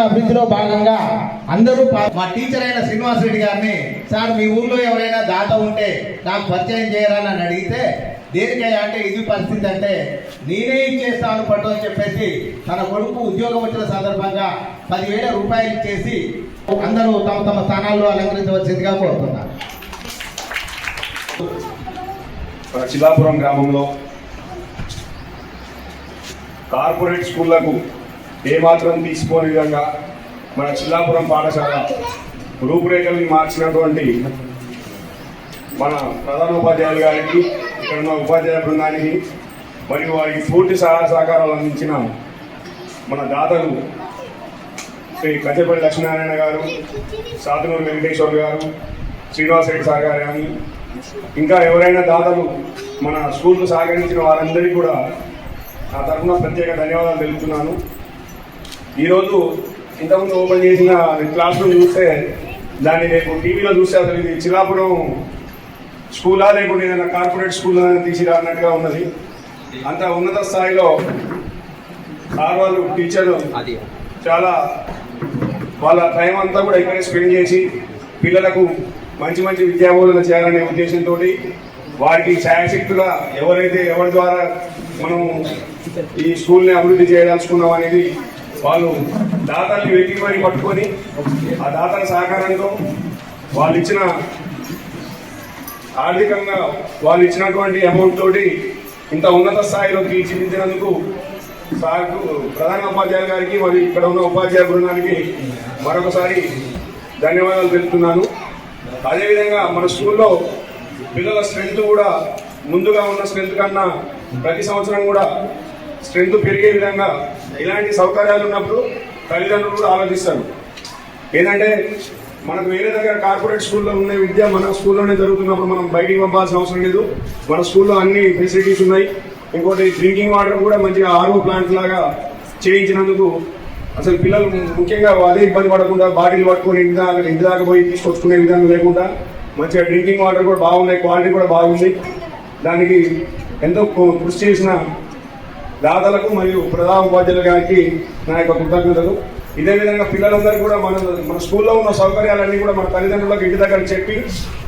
అభివృద్ధిలో భాగంగా అందరూ మా టీచర్ అయిన శ్రీనివాస్ రెడ్డి గారిని సార్ మీ ఊర్లో ఎవరైనా దాత ఉంటే నాకు పరిచయం చేయరా అని అడిగితే దేనికయ్యా అంటే ఇది పరిస్థితి అంటే నేనే ఇచ్చేస్తాను పట్టు అని చెప్పేసి తన కొడుకు ఉద్యోగం వచ్చిన సందర్భంగా పదివేల రూపాయలు ఇచ్చేసి అందరూ తమ తమ స్థానాల్లో అలంకరించవలసిందిగా కోరుతున్నారు మన గ్రామంలో కార్పొరేట్ స్కూళ్ళకు ఏమాత్రం తీసుకోని విధంగా మన చిల్లాపురం పాఠశాల రూపురేఖల్ని మార్చినటువంటి మన ప్రధాన ఉపాధ్యాయులు గారికి ఇక్కడ ఉన్న ఉపాధ్యాయ బృందానికి మరియు వారికి పూర్తి సహాయ సహకారాలు అందించిన మన దాతలు శ్రీ కచ్చపల్లి లక్ష్మీనారాయణ గారు సాతునూరు వెంకటేశ్వర్ గారు శ్రీనివాసరెడ్డి సార్ గారు కానీ ఇంకా ఎవరైనా దాతలు మన స్కూల్కు సహకరించిన వారందరికీ కూడా నా తరఫున ప్రత్యేక ధన్యవాదాలు తెలుపుతున్నాను. ఈరోజు ఇంతకుముందు ఓపెన్ చేసిన క్లాస్ రూమ్ చూస్తే దాన్ని రేపు టీవీలో చూస్తే అసలు ఇది చిలాపురం స్కూలా లేకుంటే ఏదైనా కార్పొరేట్ స్కూల్ తీసిరా అన్నట్టుగా ఉన్నది. అంత ఉన్నత స్థాయిలో సార్ వాళ్ళు టీచర్లు చాలా వాళ్ళ టైం అంతా కూడా ఇక్కడే స్పెండ్ చేసి పిల్లలకు మంచి మంచి విద్యాబోధన చేయాలనే ఉద్దేశంతో వారికి ఛాయశక్తుగా ఎవరైతే ఎవరి ద్వారా మనం ఈ స్కూల్ని అభివృద్ధి చేయదలుచుకున్నాం అనేది వాళ్ళు దాతల్ని వెతికి మరి పట్టుకొని ఆ దాతల సహకారంతో వాళ్ళు ఇచ్చిన ఆర్థికంగా వాళ్ళు ఇచ్చినటువంటి అమౌంట్ తోటి ఇంత ఉన్నత స్థాయిలో తీర్చిదిద్దినందుకు సార్కు ప్రధాన ఉపాధ్యాయులు గారికి మరియు ఇక్కడ ఉన్న ఉపాధ్యాయ బృందానికి మరొకసారి ధన్యవాదాలు తెలుపుతున్నాను. అదేవిధంగా మన స్కూల్లో పిల్లల స్ట్రెంత్ కూడా ముందుగా ఉన్న స్ట్రెంత్ కన్నా ప్రతి సంవత్సరం కూడా స్ట్రెంత్ పెరిగే విధంగా ఇలాంటి సౌకర్యాలు ఉన్నప్పుడు తల్లిదండ్రులు కూడా ఆలోచిస్తారు. ఏంటంటే మనకు వేరే దగ్గర కార్పొరేట్ స్కూల్లో ఉన్న విద్య మన స్కూల్లోనే జరుగుతున్నప్పుడు మనం బయటికి పంపాల్సిన అవసరం లేదు. మన స్కూల్లో అన్ని ఫెసిలిటీస్ ఉన్నాయి. ఇంకోటి డ్రింకింగ్ వాటర్ కూడా మంచిగా ఆర్ఓ ప్లాంట్ లాగా చేయించినందుకు అసలు పిల్లలు ముఖ్యంగా అదే ఇబ్బంది పడకుండా బాటిల్ పట్టుకొని ఇంటి దాకా ఇంటి దాకా పోయి తీసుకొచ్చుకునే విధంగా లేకుండా మంచిగా డ్రింకింగ్ వాటర్ కూడా బాగున్నాయి క్వాలిటీ కూడా బాగుంది. దానికి ఎంతో కృషి చేసిన దాతలకు మరియు ప్రధాన ఉపాధ్యాయులు గారికి నా యొక్క కృతజ్ఞతలు. ఇదే విధంగా పిల్లలందరూ కూడా మన మన స్కూల్లో ఉన్న సౌకర్యాలన్నీ కూడా మన తల్లిదండ్రులకు ఇంటి దగ్గర చెప్పి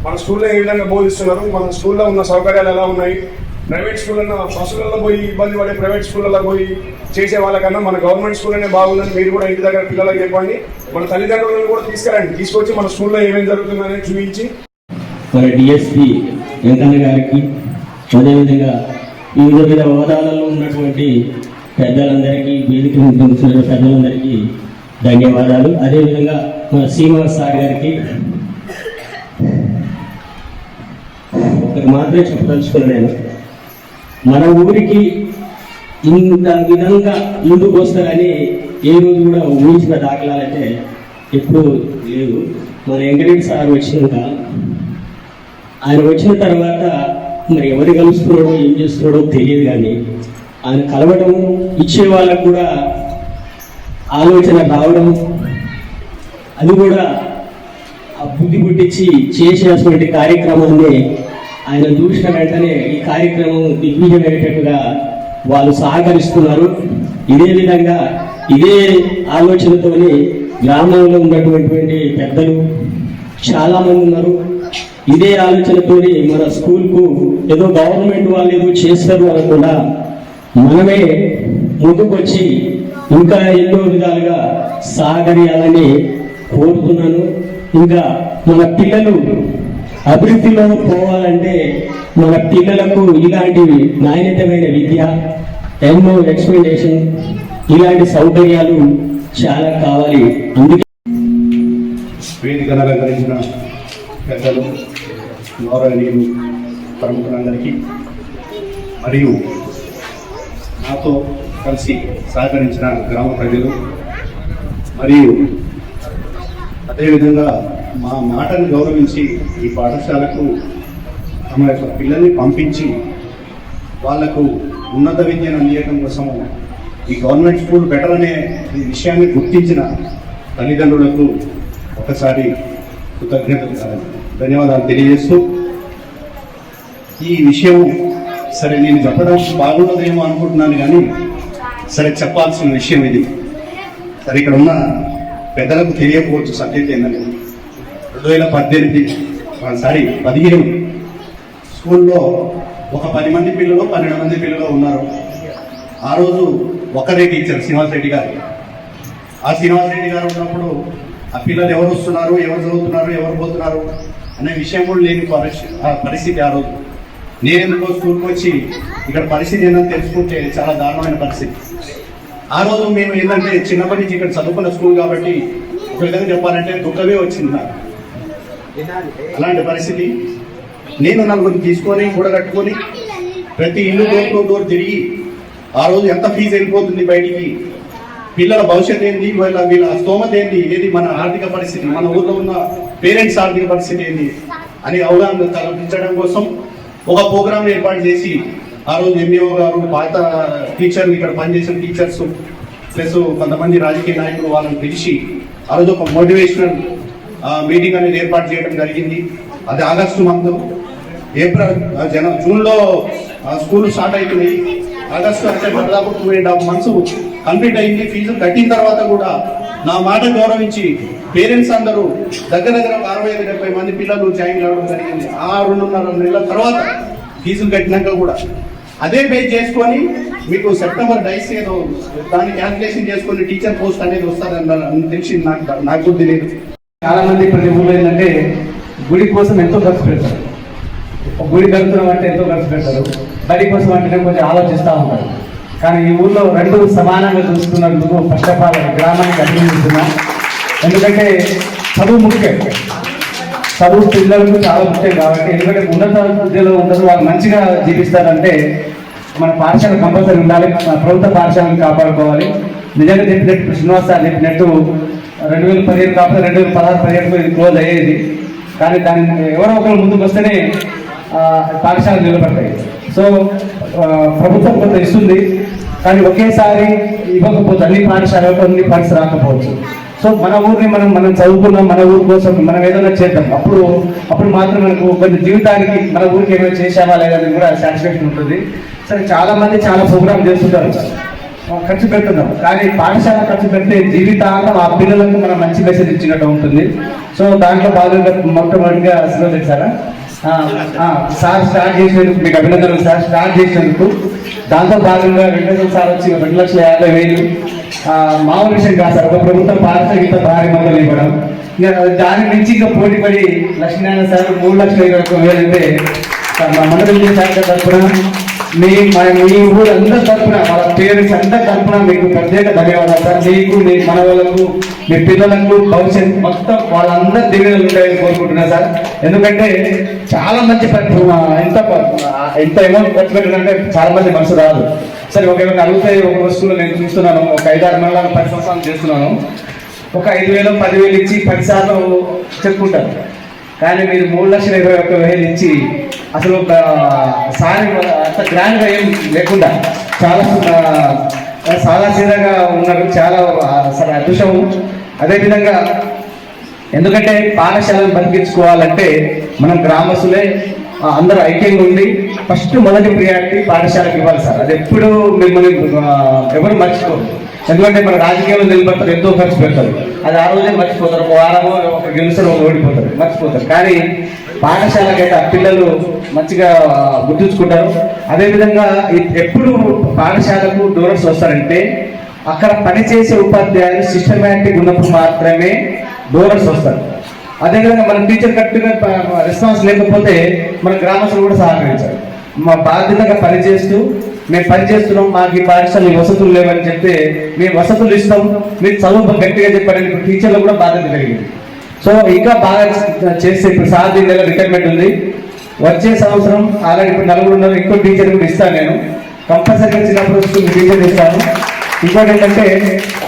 మన స్కూల్లో ఏ విధంగా బోధిస్తున్నారు మన స్కూల్లో ఉన్న సౌకర్యాలు ఎలా ఉన్నాయి ప్రైవేట్ స్కూళ్ళలో బస్సులలో పోయి ఇబ్బంది పడే ప్రైవేట్ స్కూళ్ళలో పోయి చేసే వాళ్ళకన్నా మన గవర్నమెంట్ స్కూల్లోనే బాగుందని మీరు కూడా ఇంటి దగ్గర పిల్లలకు చెప్పండి. మన తల్లిదండ్రులను కూడా తీసుకురండి తీసుకొచ్చి మన స్కూల్లో ఏమేమి జరుగుతుందని చూపించి. మన డిఎస్పి వెంకన్న గారికి అదేవిధంగా వివిధ వివిధ హోదాలలో ఉన్నటువంటి పెద్దలందరికీ వేదిక మీద పెద్దలందరికీ ధన్యవాదాలు. అదేవిధంగా మన శ్రీనివాస్ సార్ గారికి ఒకటి మాత్రమే చెప్పదలుచుకున్నాను నేను. మన ఊరికి ఇంత విధంగా ముందుకు వస్తారని ఏ రోజు కూడా ఊహించిన దాఖలాలైతే ఎప్పుడూ లేదు మన వెంకటరెడ్డి సార్ వచ్చినాక ఆయన వచ్చిన తర్వాత మరి ఎవరు కలుస్తున్నాడో ఏం చేస్తున్నాడో తెలియదు కానీ ఆయన కలవడం ఇచ్చే వాళ్ళకు కూడా ఆలోచన రావడం అది కూడా ఆ బుద్ధి పుట్టించి చేసేటువంటి కార్యక్రమాన్ని ఆయన చూసిన వెంటనే ఈ కార్యక్రమం దిగ్విజయమయ్యేటట్టుగా వాళ్ళు సహకరిస్తున్నారు. ఇదే విధంగా ఇదే ఆలోచనతోని గ్రామంలో ఉన్నటువంటి పెద్దలు చాలామంది ఉన్నారు. ఇదే ఆలోచనతోని మన స్కూల్కు ఏదో గవర్నమెంట్ వాళ్ళు ఏదో చేస్తారు అనకుండా మనమే ముందుకొచ్చి ఇంకా ఎన్నో విధాలుగా సాగరియాలని కోరుతున్నాను. ఇంకా మన పిల్లలు అభివృద్ధిలో పోవాలంటే మన పిల్లలకు ఇలాంటివి నాణ్యతమైన విద్య ఎన్నో ఎక్స్ప్లెనేషన్ ఇలాంటి సౌకర్యాలు చాలా కావాలి. అందుకే వేదికను అలంకరించిన పెద్దలు గౌరవనీయులు ప్రముఖులందరికీ మరియు నాతో కలిసి సహకరించిన గ్రామ ప్రజలు మరియు అదేవిధంగా మా మాటను గౌరవించి ఈ పాఠశాలకు తమ యొక్క పిల్లల్ని పంపించి వాళ్ళకు ఉన్నత విద్యను అందించడం కోసం ఈ గవర్నమెంట్ స్కూల్ బెటర్ అనే ఈ విషయాన్ని గుర్తించిన తల్లిదండ్రులకు ఒకసారి కృతజ్ఞతలు ధన్యవాదాలు తెలియజేస్తూ ఈ విషయం సరే నేను చెప్పడం బాగుండదేమో అనుకుంటున్నాను కానీ సరే చెప్పాల్సిన విషయం ఇది. సరే ఇక్కడ ఉన్న పెద్దలకు తెలియకపోవచ్చు సబ్జెక్ట్ ఏంటంటే రెండు వేల పద్దెనిమిది సారీ పదిహేను స్కూల్లో ఒక పది మంది పిల్లలు పన్నెండు మంది పిల్లలు ఉన్నారు. ఆ రోజు ఒకరే టీచర్ శ్రీనివాస్ రెడ్డి గారు. ఆ శ్రీనివాస్ రెడ్డి గారు ఉన్నప్పుడు ఆ పిల్లలు ఎవరు వస్తున్నారు ఎవరు చదువుతున్నారు ఎవరు పోతున్నారు అనే విషయం కూడా లేని పరిస్థితి ఆ పరిస్థితి ఆ రోజు. నేను ఎందుకో స్కూల్కి వచ్చి ఇక్కడ పరిస్థితి ఏంటని తెలుసుకుంటే చాలా దారుణమైన పరిస్థితి. ఆ రోజు మేము ఏంటంటే చిన్నప్పటి నుంచి ఇక్కడ చదువుకున్న స్కూల్ కాబట్టి ఒక విధంగా చెప్పాలంటే దుఃఖమే వచ్చింది నాకు. అలాంటి పరిస్థితి. నేను నలుగురిని తీసుకొని కూడగట్టుకొని ప్రతి ఇల్లు డోర్ డోర్ తిరిగి ఆ రోజు ఎంత ఫీజు వెళ్ళిపోతుంది బయటికి? పిల్లల భవిష్యత్ ఏంది? వీళ్ళ వీళ్ళ స్తోమత ఏంది? ఏది మన ఆర్థిక పరిస్థితి? మన ఊర్లో ఉన్న పేరెంట్స్ ఆర్థిక పరిస్థితి ఏంది? అని అవగాహన కల్పించడం కోసం ఒక ప్రోగ్రామ్ ఏర్పాటు చేసి ఆ రోజు ఎంఈఓ గారు పాత టీచర్ ఇక్కడ పనిచేసిన టీచర్స్ ప్లస్ కొంతమంది రాజకీయ నాయకులు వాళ్ళని పిలిచి ఆ రోజు ఒక మోటివేషనల్ మీటింగ్ అనేది ఏర్పాటు చేయడం జరిగింది. అది ఆగస్టు మంత్ ఏప్రిల్ జన జూన్లో స్కూల్ స్టార్ట్ అవుతున్నాయి ఆగస్టు అంటే దాదాపు two and half months complete అయింది. ఫీజు కట్టిన తర్వాత కూడా నా మాట గౌరవించి పేరెంట్స్ అందరూ దగ్గర దగ్గర ఒక అరవై ఐదు డెబ్బై మంది పిల్లలు జాయిన్ కావడం జరిగింది. ఆ రెండున్నర నెలల తర్వాత ఫీజులు కట్టినాక కూడా. అదే పే చేసుకొని మీకు సెప్టెంబర్ డైస్ ఏదో దాన్ని క్యాల్కులేషన్ చేసుకొని టీచర్ పోస్ట్ అనేది వస్తారని తెలిసింది నాకు నాకు కూడా తెలియదు. చాలా మంది ప్రతి ఊళ్ళో ఏంటంటే గుడి కోసం ఎంతో ఖర్చు పెడతారు. గుడి కడుతున్నాం అంటే ఎంతో ఖర్చు పెడతారు. బడి కోసం అంటే కొంచెం ఆలోచిస్తూ ఉంటారు. కానీ ఈ ఊళ్ళో రెండు సమానంగా చూస్తున్నందుకు ఫస్ట్ ఆఫ్ ఆల్ గ్రామానికి అభినందిస్తున్నాం ఎందుకంటే చదువు ముఖ్యం. చదువు పిల్లలకు చాలా ముఖ్యం కాబట్టి ఎందుకంటే ఉన్నత విద్యలో ఉండదు వాళ్ళు మంచిగా జీవిస్తారంటే మన పాఠశాల కంపల్సరీ ఉండాలి. మన ప్రభుత్వ పాఠశాలను కాపాడుకోవాలి. నిజంగా చెప్పినట్టు శ్రీనివాస్ సార్ చెప్పినట్టు రెండు వేల పదిహేను కాకపోతే రెండు వేల పదహారు పదిహేడు ఇది క్లోజ్ అయ్యేది. కానీ దాన్ని ఎవరో ఒకరు ముందుకు వస్తేనే పాఠశాలలు నిలబడతాయి. సో ప్రభుత్వం కొంత ఇస్తుంది కానీ ఒకేసారి ఇవ్వకపోతే అన్ని పాఠశాలలకు అన్ని ఫండ్స్ రాకపోవచ్చు. సో మన ఊరిని మనం మనం చదువుకున్నాం మన ఊరి కోసం మనం ఏదైనా చేద్దాం. అప్పుడు అప్పుడు మాత్రం మనకు కొంచెం జీవితానికి మన ఊరికి ఏమైనా చేసామా లేదని కూడా సాటిస్ఫాక్షన్ ఉంటుంది. సరే చాలా మంది చాలా ప్రోగ్రామ్ చేస్తుంటారు. ఖర్చు పెడుతున్నాం. కానీ పాఠశాల ఖర్చు పెడితే జీవితాంతం ఆ పిల్లలకు మనం మంచి మెసేజ్ ఇచ్చినట్టు ఉంటుంది. సో దాంట్లో భాగంగా మొట్టమొదటిగా అసలు సారా సార్ స్టార్ట్ చేసినందుకు మీకు అభినందనలు సార్ స్టార్ట్ చేసినందుకు. దాంతో భాగంగా వెంకటేశ్వర సార్ రెండు లక్షల యాభై వేలు. మామూలు విషయం కాదు సార్ ఒక ప్రభుత్వం పాఠశాల భారీ మొదలు ఇవ్వడం. దాని నుంచి ఇంకా పోటీ పడి లక్ష్మీనారాయణ సార్ మూడు లక్షల ఇరవై ఒక్క వేలు అంటే సార్ మా మండలి శాఖ తరఫున మీ మన మీ ఊరు తరఫున వాళ్ళ పేరెంట్స్ అందరి తరఫున మీకు ప్రత్యేక ధన్యవాదాలు. సార్ మీకు మీ మనవలకు మీ పిల్లలకు భవిష్యత్ మొత్తం వాళ్ళందరి దీవెనలు ఉంటాయని కోరుకుంటున్నా సార్. ఎందుకంటే చాలా మంచి పని ఎంత ఎంత అమౌంట్ ఖర్చు పెట్టాలంటే చాలా మంది మనసు రాదు. సరే ఒకవేళ అడిగితే ఒక వస్తువులు నేను చూస్తున్నాను ఒక ఐదారు మండలాలు పది సంవత్సరాలు చేస్తున్నాను. ఒక ఐదు వేలు పదివేలు ఇచ్చి పదిసార్లు చెప్పుకుంటారు. కానీ మీరు మూడు లక్షల ఇరవై ఒక్క వేలు ఇచ్చి అసలు ఒక సారి అంత గ్రాండ్గా ఏం లేకుండా చాలా చాలా సీదాగా ఉన్నారు చాలా అసలు అదృష్టం. అదేవిధంగా ఎందుకంటే పాఠశాలను బతికించుకోవాలంటే మనం గ్రామస్తులే అందరూ ఐక్యంగా ఉండి ఫస్ట్ మొదటి ప్రియారిటీ పాఠశాలకు ఇవ్వాలి సార్. అది ఎప్పుడు మిమ్మల్ని ఎవరు మర్చిపోరు. ఎందుకంటే మన రాజకీయంలో నిలబడతారు ఎంతో ఖర్చు పెడతారు. అది ఆ రోజే మర్చిపోతారు. ఒక వారమో ఒక గెలుసరో ఒక ఓడిపోతారు. మర్చిపోతారు. కానీ పాఠశాలకైతే పిల్లలు మంచిగా గుర్తుంచుకుంటారు. అదేవిధంగా ఎప్పుడు పాఠశాలకు డోనర్స్ వస్తారంటే అక్కడ పనిచేసే ఉపాధ్యాయులు సిస్టమేటిక్ ఉన్నప్పుడు మాత్రమే డోనర్స్ వస్తారు. అదేవిధంగా మన టీచర్ కరెక్ట్గా రెస్పాన్స్ లేకపోతే మన గ్రామస్తులు కూడా సహకరించారు మా బాధ్యతగా పనిచేస్తూ మేము పని చేస్తున్నాం మాకు ఈ పాఠశాల వసతులు లేవని చెప్తే మేము వసతులు ఇస్తాం మీరు చదువు గట్టిగా చెప్పారని టీచర్లు కూడా బాధ్యత కలిగింది. సో ఇంకా బాగా చేస్తే ఇప్పుడు సార్ దీని దగ్గర రిటైర్మెంట్ ఉంది. వచ్చే సంవత్సరం ఆల్రెడీ ఇప్పుడు నలుగురు ఉన్నారు ఇంకో టీచర్ కూడా ఇస్తాను నేను. కంపల్సరీగా చిన్నప్పుడు టీచర్ ఇస్తాను ఇంకోటి ఏంటంటే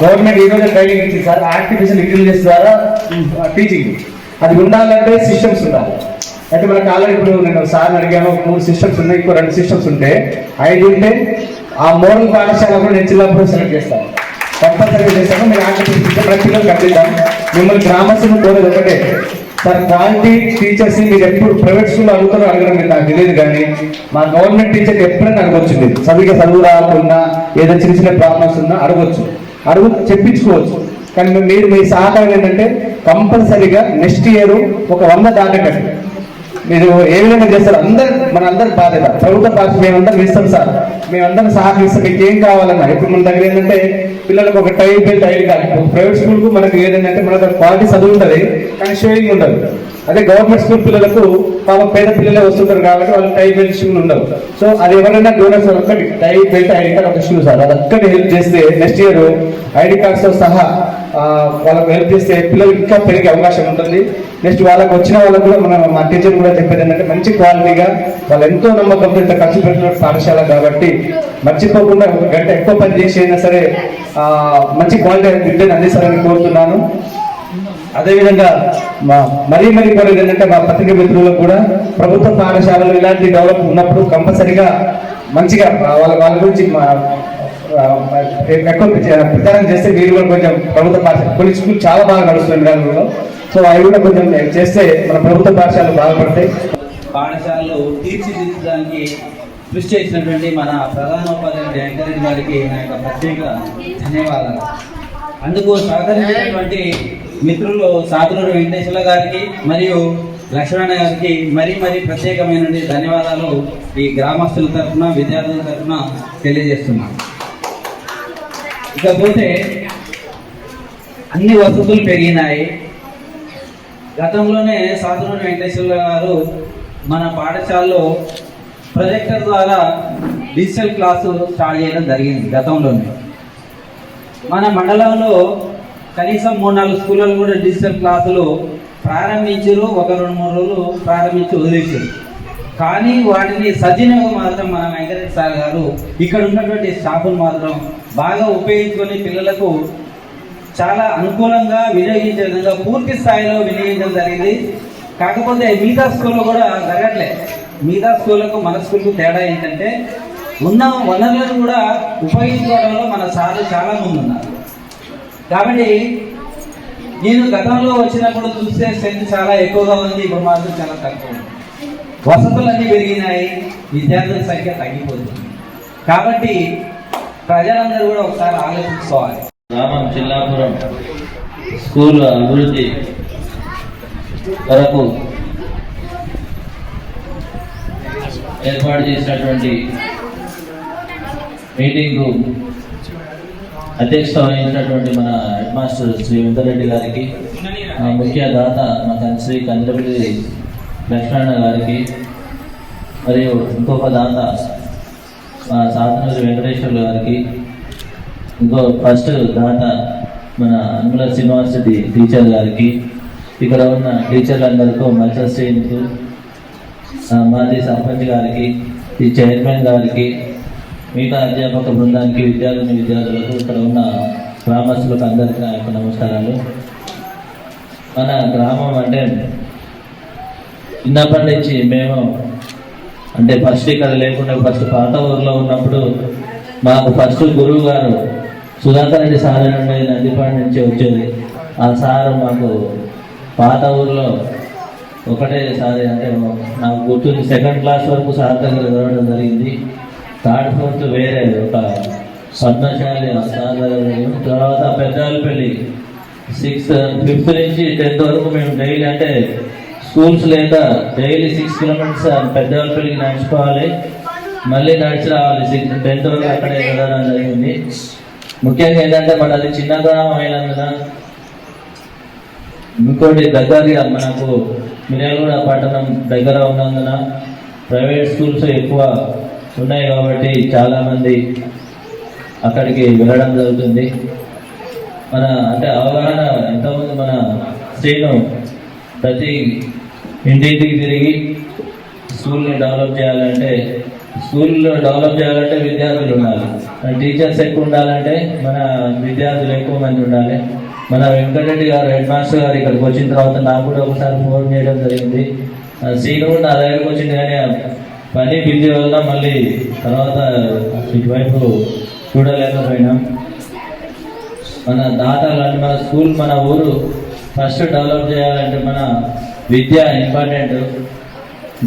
గవర్నమెంట్ ఈ రోజు ట్రైనింగ్ ఇచ్చింది సార్ ఆర్టిఫిషియల్ ఇంటెలిజెన్స్ ద్వారా టీచింగ్ అది ఉండాలంటే సిస్టమ్స్ ఉండాలి. అయితే మనకు ఆల్రెడీ ఇప్పుడు నేను సార్ అడిగాను మూడు సిస్టమ్స్ ఉన్నాయి ఇంకో రెండు సిస్టమ్స్ ఉంటే ఐదు ఉంటే ఆ మోడల్ పాఠశాల కూడా నేను చిన్నప్పుడు సెలెక్ట్ చేస్తాను. కంపల్సరీగా చేస్తాను మీరు ఆంధ్రప్రదేశ్ సిస్టమ్ ప్రతి కట్టిద్దాం మిమ్మల్ని గ్రామస్తులు కోరేది ఒకటే. సార్ క్వాలిటీ టీచర్స్ మీరు ఎప్పుడు ప్రైవేట్ స్కూల్ అడుగుతారో అడగడం మీరు నాకు తెలియదు కానీ మా గవర్నమెంట్ టీచర్ ఎప్పుడైనా అడగొచ్చింది. మీరు సరిగ్గా చదువు రాకుండా ఏదో చిన్న చిన్న ప్రాబ్లమ్స్ ఉన్నా అడగొచ్చు. అడుగు చెప్పించుకోవచ్చు. కానీ మీరు మీ సహకారం ఏంటంటే కంపల్సరీగా నెక్స్ట్ ఇయర్ ఒక వంద దాటకండి మీరు ఏ విధంగా చేస్తారు? అందరు మన అందరి బాధ్యత. ప్రభుత్వ పార్టీ మేమందరం ఇస్తాం సార్. మేమందరం సహకరిస్తాం. మీకు ఏం కావాలన్నా. ఇప్పుడు మన దగ్గర ఏంటంటే పిల్లలకు ఒక tie belt ID card private స్కూల్కు మనకు ఏంటంటే మన దగ్గర క్వాలిటీ చదువు ఉంటుంది కానీ షేవింగ్ ఉండదు. అదే గవర్నమెంట్ స్కూల్ పిల్లలకు పాప పేద పిల్లలే వస్తుంటారు కాబట్టి వాళ్ళు టై బెల్ట్ షూలు ఉండవు సో అది ఎవరైనా డోనర్స్ ఒక్కటి టై బెల్ట్ ఐడి కార్డ్ ఒక షూ సార్ అది ఒక్కటి హెల్ప్ చేస్తే నెక్స్ట్ ఇయర్ ఐడి కార్డ్స్తో సహా వాళ్ళకు హెల్ప్ చేస్తే పిల్లలు ఇంకా పెరిగే అవకాశం ఉంటుంది. నెక్స్ట్ వాళ్ళకి వచ్చిన వాళ్ళకు కూడా మన మా టీచర్ కూడా చెప్పేది ఏంటంటే మంచి క్వాలిటీగా వాళ్ళు ఎంతో నమ్మకంతో ఇంత ఖర్చు పెట్టిన పాఠశాల కాబట్టి మర్చిపోకుండా ఒక గంట ఎక్కువ పని చేసి అయినా సరే మంచి క్వాలిటీ విద్యను అందిస్తారని కోరుతున్నాను. అదేవిధంగా మా మరీ మరీ కోరేది ఏంటంటే మా పత్రిక మిత్రులకు కూడా ప్రభుత్వ పాఠశాలలు ఇలాంటి డెవలప్ ఉన్నప్పుడు కంపల్సరిగా మంచిగా వాళ్ళ వాళ్ళ గురించి ఎక్కువ ప్రచారం చేస్తే మీరు కూడా కొంచెం ప్రభుత్వ పాఠశాల కొన్ని స్కూల్ చాలా బాగా నడుస్తుంది గ్రామంలో. సో అవి కూడా కొంచెం చేస్తే మన ప్రభుత్వ పాఠశాలలు బాగుపడతాయి. పాఠశాలలు తీర్చిదిద్దడానికి కృషి చేసినటువంటి మన ప్రధానోపాధ్యాయుడు వెంకరెడ్డి గారికి నా యొక్క ప్రత్యేక ధన్యవాదాలు. అందుకు సహకరించినటువంటి మిత్రులు సాతులూరు వెంకటేశ్వర గారికి మరియు లక్ష్మణ గారికి మరీ మరీ ప్రత్యేకమైన ధన్యవాదాలు ఈ గ్రామస్తుల తరఫున విద్యార్థుల తరఫున తెలియజేస్తున్నాను. ఇకపోతే అన్ని వసతులు పెరిగినాయి. గతంలోనే సాధువుని వెంకటేశ్వర గారు మన పాఠశాలలో ప్రొజెక్టర్ ద్వారా డిజిటల్ క్లాసు స్టార్ట్ చేయడం జరిగింది గతంలోనే. మన మండలంలో కనీసం మూడు నాలుగు స్కూళ్ళలో కూడా డిజిటల్ క్లాసులు ప్రారంభించారు. ఒక రెండు మూడు రోజులు ప్రారంభించి వదిలేసారు కానీ వాటిని సద్వినియోగం మాత్రం మన వెంకటేశ్వర సార్ గారు ఇక్కడ ఉన్నటువంటి స్టాఫ్ను మాత్రం బాగా ఉపయోగించుకొని పిల్లలకు చాలా అనుకూలంగా వినియోగించే విధంగా పూర్తి స్థాయిలో వినియోగించడం జరిగింది. కాకపోతే మిగతా స్కూల్లో కూడా జరగట్లే. మిగతా స్కూళ్ళకు మన స్కూల్కు తేడా ఏంటంటే ఉన్న వనరులను కూడా ఉపయోగించుకోవడంలో మన సార్లు చాలా ముందు ఉన్నారు కాబట్టి నేను గతంలో వచ్చినప్పుడు చూస్తే స్ట్రెంత్ చాలా ఎక్కువగా ఉంది ఇప్పుడు మాత్రం చాలా తక్కువ ఉంది. వసతులన్నీ పెరిగినాయి విద్యార్థుల సంఖ్య తగ్గిపోతుంది కాబట్టి ప్రజలందరూ కూడా ఒకసారి ఆలోచించుకోవాలి. గ్రామం చిల్లాపురం స్కూల్ అభివృద్ధి కొరకు ఏర్పాటు చేసినటువంటి మీటింగ్కు అధ్యక్షత వహించినటువంటి మన హెడ్ మాస్టర్ శ్రీ వెంకరెడ్డి గారికి మా ముఖ్య దాత మా కన్- శ్రీ కందపల్లి లక్ష్మణ గారికి మరియు ఇంకొక దాత మా సాతనూరి వెంకటేశ్వర్లు గారికి ఇంకో ఫస్ట్ దాత మన అన్ముల యూనివర్సిటీ టీచర్ గారికి ఇక్కడ ఉన్న టీచర్లందరికీ మల్చర్ మాజీ సర్పంచ్ గారికి ఈ చైర్మన్ గారికి మిగతా అధ్యాపక బృందానికి విద్యార్థిని విద్యార్థులకు ఇక్కడ ఉన్న గ్రామస్తులకు అందరికీ నా యొక్క నమస్కారాలు. మన గ్రామం అంటే చిన్నప్పటి నుంచి మేము అంటే ఫస్ట్ ఇక్కడ లేకుండా ఫస్ట్ పాత ఊర్లో ఉన్నప్పుడు మాకు ఫస్ట్ గురువు గారు సుధాకరెడ్డి సార్ నుండి నందిపాడు నుంచి వచ్చేది. ఆ సార్ మాకు పాత ఊర్లో ఒకటే సార్ అంటే నాకు గుర్తుంది సెకండ్ క్లాస్ వరకు సార్ దగ్గర చదవడం జరిగింది. థర్డ్ ఫోర్త్ వేరే ఒక పద్మశాలి సార్ దగ్గర తర్వాత పెద్దపల్లి సిక్స్త్ ఫిఫ్త్ నుంచి టెన్త్ వరకు మేము డైలీ అంటే స్కూల్స్ లేక డైలీ సిక్స్ కిలోమీటర్స్ పెద్దపల్లికి నడుచుకోవాలి. మళ్ళీ నడిచి రావాలి. సిక్స్ టెన్త్ వరకు అక్కడే వెళ్ళడం జరిగింది. ముఖ్యంగా ఏంటంటే మనది చిన్న గ్రామం అయినందున ఇంకోటి దగ్గరగా మనకు మిర్యాలగూడ పట్టణం దగ్గర ఉన్నందున ప్రైవేట్ స్కూల్స్ ఎక్కువ ఉన్నాయి కాబట్టి చాలామంది అక్కడికి వెళ్ళడం జరుగుతుంది. మన అంటే అవగాహన ఎంతోమంది మన శ్రీను ప్రతి ఇంటింటికి తిరిగి స్కూల్ని డెవలప్ చేయాలంటే స్కూల్లో డెవలప్ చేయాలంటే విద్యార్థులు ఉండాలి. టీచర్స్ ఎక్కువ ఉండాలంటే మన విద్యార్థులు ఎక్కువ మంది ఉండాలి. మన వెంకటరెడ్డి గారు హెడ్ మాస్టర్ గారు ఇక్కడికి వచ్చిన తర్వాత నాకు కూడా ఒకసారి ఫోన్ చేయడం జరిగింది. సీను కూడా నా దగ్గరకు వచ్చింది కానీ పని బిజీ వల్ల మళ్ళీ తర్వాత ఇటువైపు చూడలేకపోయినాం. మన దాతలు అంటే మన స్కూల్ మన ఊరు ఫస్ట్ డెవలప్ చేయాలంటే మన విద్య ఇంపార్టెంట్.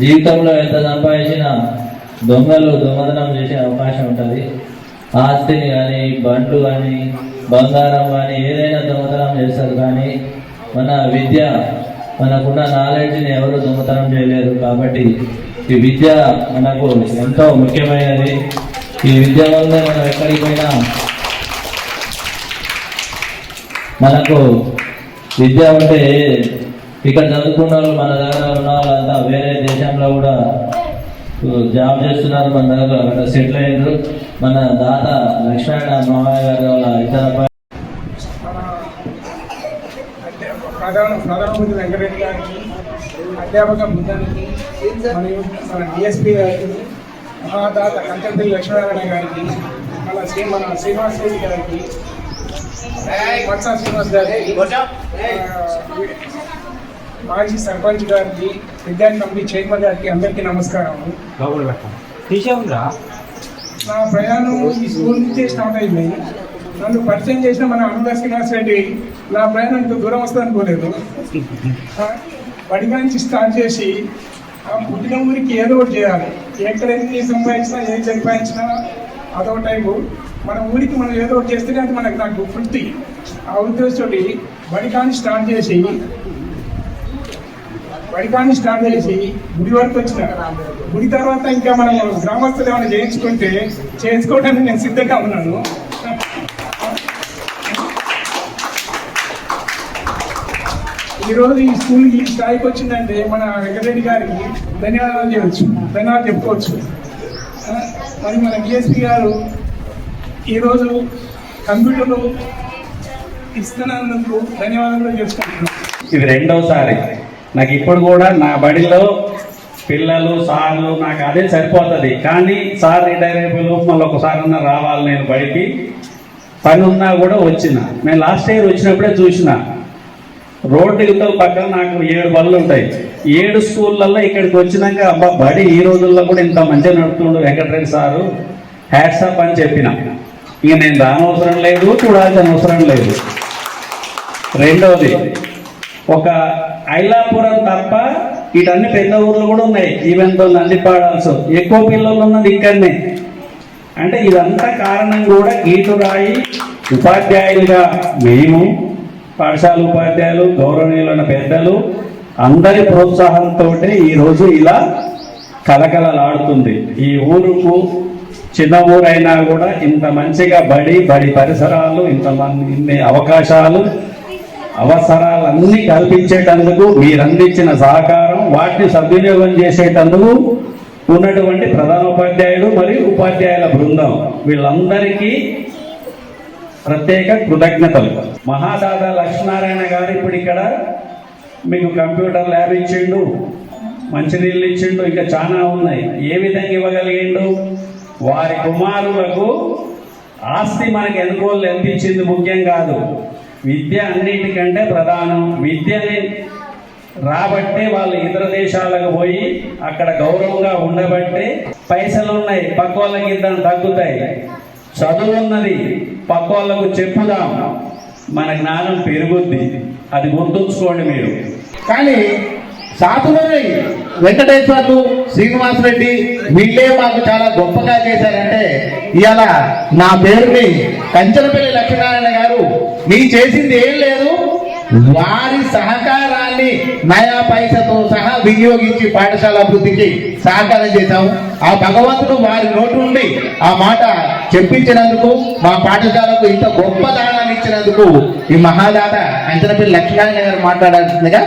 జీవితంలో ఎంత సంపాదించినా దొంగలు దొంగతనం చేసే అవకాశం ఉంటుంది. ఆస్తిని కానీ బండ్లు కానీ బంగారం కానీ ఏదైనా దొంగతనం చేస్తారు కానీ మన విద్య మనకున్న నాలెడ్జ్ని ఎవరు దొంగతనం చేయలేరు కాబట్టి ఈ విద్య మనకు ఎంతో ముఖ్యమైనది. ఈ విద్య వల్ల మనం ఎక్కడికి పోయినా మనకు విద్య ఉంటే ఇక్కడ చదువుకున్న వాళ్ళు మన దగ్గర ఉన్న వాళ్ళంతా వేరే దేశంలో కూడా జాబ్ చేస్తున్నారు మన దగ్గర. అక్కడ సెటిల్ అయ్యారు. మన దాత లక్ష్మణ మామయ్య గారి వాళ్ళ ఇతర ప- ప్రధాన ప్రధానమంత్రి వెంకటరెడ్డి గారికి అధ్యాపక బృందానికి మరియు మన డిఎస్పీ గారికి మహాదాత కంచంపల్లి లక్ష్మీనారాయణ గారికి మన శ్రీ మన శ్రీనివాస్ రెడ్డి గారికి వత్స శ్రీనివాస్ గారికి మాజీ సర్పంచ్ గారికి విద్యార్థి కమిటీ చైర్మన్ గారికి అందరికీ నమస్కారం. నా ప్రయాణం ఈ స్కూల్ నుంచే స్టార్ట్ అయింది. నన్ను పరిచయం చేసిన మన అనుగా శ్రీనివాస్ రెడ్డి నా ప్రయాణం ఇంత దూరం వస్తుంది అనుకోలేదు బడిగా నుంచి స్టార్ట్ చేసి ఆ పుట్టిన ఊరికి ఏదో ఒకటి చేయాలి. ఎక్కడ ఎన్ని సంపాదించినా ఏం సంపాదించినా అదో టైపు. మన ఊరికి మనం ఏదో ఒకటి చేస్తేనే అది మనకు నాకు వృత్తి ఆ ఉద్దేశంతో బడికాన్ని స్టార్ట్ చేసి బడికాన్ని స్టార్ట్ చేసి గుడి వరకు వచ్చిన గుడి తర్వాత ఇంకా మనం గ్రామస్తులు ఏమైనా చేయించుకుంటే చేసుకోవడానికి నేను సిద్ధంగా ఉన్నాను. ఈరోజు ఈ స్కూల్ ఈ స్థాయికి వచ్చిందంటే మన వెంకటరెడ్డి గారికి ధన్యవాదాలు చేయవచ్చు ధన్యవాదాలు చెప్పుకోవచ్చు. మరి మన డిఎస్పి గారు ఈరోజు కంప్యూటర్లు ఇస్తున్నందుకు ధన్యవాదాలు చేసుకుంటున్నాం ఇది రెండోసారి. నాకు ఇప్పుడు కూడా నా బడిలో పిల్లలు సార్లు నాకు అదే సరిపోతుంది. కానీ సార్ రిటైర్ అయిపోయి లోపు మళ్ళీ ఒకసారి అన్న రావాలి నేను బడికి. పని ఉన్నా కూడా వచ్చిన. నేను లాస్ట్ ఇయర్ వచ్చినప్పుడే చూసిన. రోడ్డు పక్కన నాకు ఏడు బళ్ళు ఉంటాయి. ఏడు స్కూళ్ళల్లో ఇక్కడికి వచ్చినాక అబ్బా బడి ఈ రోజుల్లో కూడా ఇంత మంచిగా నడుపుతుండు వెంకటరెడ్డి సారు. హ్యాట్సాప్ అని చెప్పిన. ఇక నేను రానవసరం లేదు చూడాల్సిన అవసరం లేదు. రెండవది ఒక ఐలాపురం తప్ప ఇటన్ని పెద్ద ఊర్లు కూడా ఉన్నాయి. ఈవెన్తో నందిపాడాల్సి ఎక్కువ పిల్లలు ఉన్నది ఇక్కడనే. అంటే ఇదంతా కారణం కూడా గీటురాయి ఉపాధ్యాయులుగా మేము పాఠశాల ఉపాధ్యాయులు గౌరవనీయులైన పెద్దలు అందరి ప్రోత్సాహంతో ఈరోజు ఇలా కలకలలాడుతుంది. ఈ ఊరుకు చిన్న ఊరైనా కూడా ఇంత మంచిగా బడి బడి పరిసరాలు ఇంత మంది ఇన్ని అవకాశాలు అవసరాలన్నీ కల్పించేటందుకు మీరందించిన సహకారం వాటిని సద్వినియోగం చేసేటందుకు ఉన్నటువంటి ప్రధానోపాధ్యాయుడు మరియు ఉపాధ్యాయుల బృందం. వీళ్ళందరికీ ప్రత్యేక కృతజ్ఞతలు. మహాదాదా లక్ష్మీనారాయణ గారు ఇప్పుడు ఇక్కడ మీకు కంప్యూటర్ ల్యాబ్ ఇచ్చిండు మంచినీళ్ళు ఇచ్చిండు ఇంకా చాలా ఉన్నాయి. ఏ విధంగా ఇవ్వగలిగిండు? వారి కుమారులకు ఆస్తి మనకి ఎన్నుకోలు ఎంత ఇచ్చింది? ముఖ్యం కాదు. విద్య అన్నిటికంటే ప్రధానం. విద్యని రాబట్టే వాళ్ళు ఇతర దేశాలకు పోయి అక్కడ గౌరవంగా ఉండబట్టే పైసలు ఉన్నాయి పక్క వాళ్ళకి ఇద్దరు తగ్గుతాయి. చదువు ఉన్నది పక్క వాళ్ళకు చెప్పుదాం. మన జ్ఞానం పెరుగుద్ది. అది గుర్తుంచుకోండి మీరు. కానీ సాధువులు వెంకటేశ్వర్లు శ్రీనివాస్ రెడ్డి వీళ్ళే మాకు చాలా గొప్పగా చేశారంటే ఇవాళ నా పేరుని కంచనపల్లి లక్ష్మీనారాయణ గారు మీ చేసింది ఏం లేదు? వారి సహకారాన్ని నయా పైసతో సహా వినియోగించి పాఠశాల అభివృద్ధికి సహకారం చేశాము. ఆ భగవంతుడు వారి నోటి నుండి ఆ మాట చెప్పించినందుకు మా పాఠశాలకు ఇంత గొప్ప దానాన్ని ఇచ్చినందుకు ఈ మహాదాత కంచనపల్లి లక్ష్మీనారాయణ గారు మాట్లాడాల్సిందిగా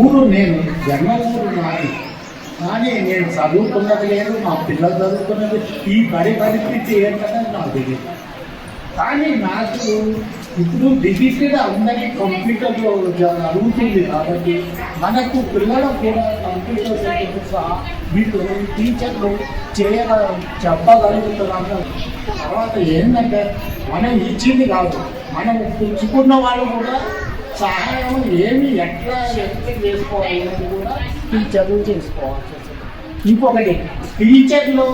ఊరు నేను జన్మ ఊరు నాది కానీ నేను చదువుకున్నది లేదు మా పిల్లలు చదువుకున్నది. ఈ బడి పరిస్థితి ఏంటనేది నాకు తెలియదు కానీ నాకు ఇప్పుడు డిజిటల్ అందరికీ కంప్యూటర్లో జరుగుతుంది కాబట్టి మనకు పిల్లలకు కూడా కంప్యూటర్ సెంటర్ సహా వీళ్ళు టీచర్లు చేయగ చెప్పగలుగుతున్నారు. తర్వాత ఏంటంటే మనం ఇచ్చింది కాదు. మనం పుచ్చుకున్న వాళ్ళు కూడా సహాయం ఏమి ఎట్లా ఎంత చేసుకోవాలి అనేది కూడా టీచర్లు చేసుకోవాల్సి వస్తుంది. ఇంకొకటి టీచర్లు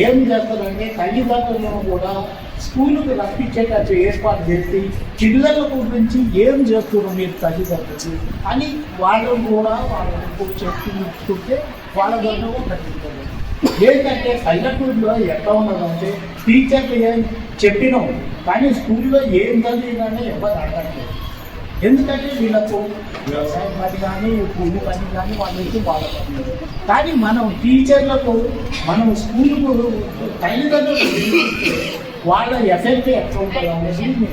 ఏం చేస్తారంటే తల్లిదండ్రులను కూడా స్కూల్కి రప్పించేటట్టు ఏర్పాటు చేసి పిల్లల గురించి ఏం చేస్తున్నారు మీరు తల్లిదండ్రులు అని వాళ్ళు కూడా వాళ్ళకు చెప్పి వాళ్ళ దగ్గర పట్టించారు ఏంటంటే పల్లెటూరులో ఎట్లా ఉన్నదంటే టీచర్లు ఏం చెప్పినాం కానీ స్కూల్లో ఏం చదివిందని ఎవరు అడగట్లేదు ఎందుకంటే వీళ్ళకు వ్యవసాయం పని కానీ కూలి పని కానీ వాళ్ళ నుంచి వాళ్ళ కానీ మనం టీచర్లకు మనం స్కూల్కు తల్లిదండ్రులు వాళ్ళ ఎఫెక్ట్ ఎట్లా ఉంటుంది అనేది